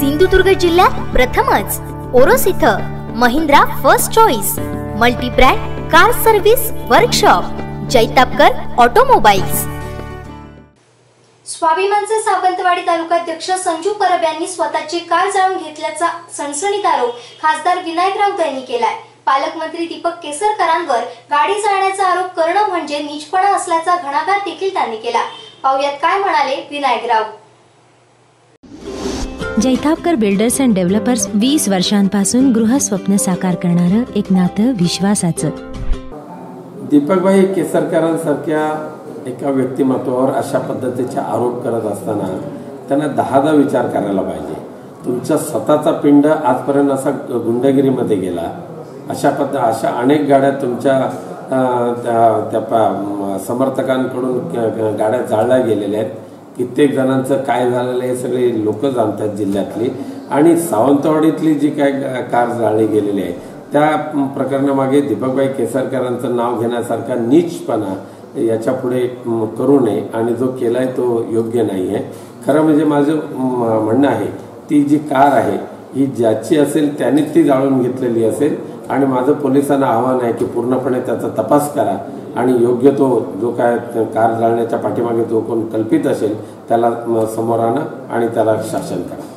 सिंधुदुर्ग जिल्ह्यात प्रथमच. ओरोस इथं Mahindra first choice multibrand car service workshop Jaitapkar automobiles. स्वाभिमानचे Sawantwadi तालुकाध्यक्ष संजू परब यांनी स्वतःची कार जाळून घेतल्याचा सणसणीत आरोप खासदार विनायक राऊत यांनी केलाय. पालकमंत्री दीपक केसरकरांवर गाडी जाळण्याचा आरोप करणं म्हणजे नीचपणा असल्याचा घणाघात देखील त्यांनी केला. पाहुयात काय म्हणाले Vinayak Raut Jaitapkar builders and developers वीस वर्षांपासून गृहस्वप्न साकार करणारं एक नातं विश्वासाचं. दीपकभाई केसरकरांसारख्या एका व्यक्तिमत्वावर अशा पद्धतीचे आरोप करत असताना त्यांना दहादा विचार करायला पाहिजे. तुमचा स्वतःचा पिंड आजपर्यंत असा गुंडगिरीमध्ये गेला. अशा पद्ध अशा अनेक गाड्या तुमच्या त्या त्या समर्थकांकडून गाड्या जाळल्या गेलेल्या आहेत. कित्येक जणांचं काय झालेलं हे सगळे लोक जाणतात जिल्ह्यातली. आणि सावंतवाडीतली जी काय कार जाळली गेलेली आहे त्या प्रकरणामागे दीपकबाई केसरकरांचं नाव घेण्यासारखा नीचपणा याच्यापुढे करू नये आणि जो केलाय तो योग्य नाही आहे खरं म्हणजे माझं म्हणणं आहे ती जी कार आहे ही ज्याची असेल त्यानेच ती जाळून घेतलेली असेल. आणि माझं पोलिसांना आव्हान आहे की पूर्णपणे त्याचा तपास करा. आणि योग्य तो जो काय कार जाळण्याच्या पाठीमागे जो कोण कल्पित असेल त्याला समोर आणा आणि त्याला शासन करा.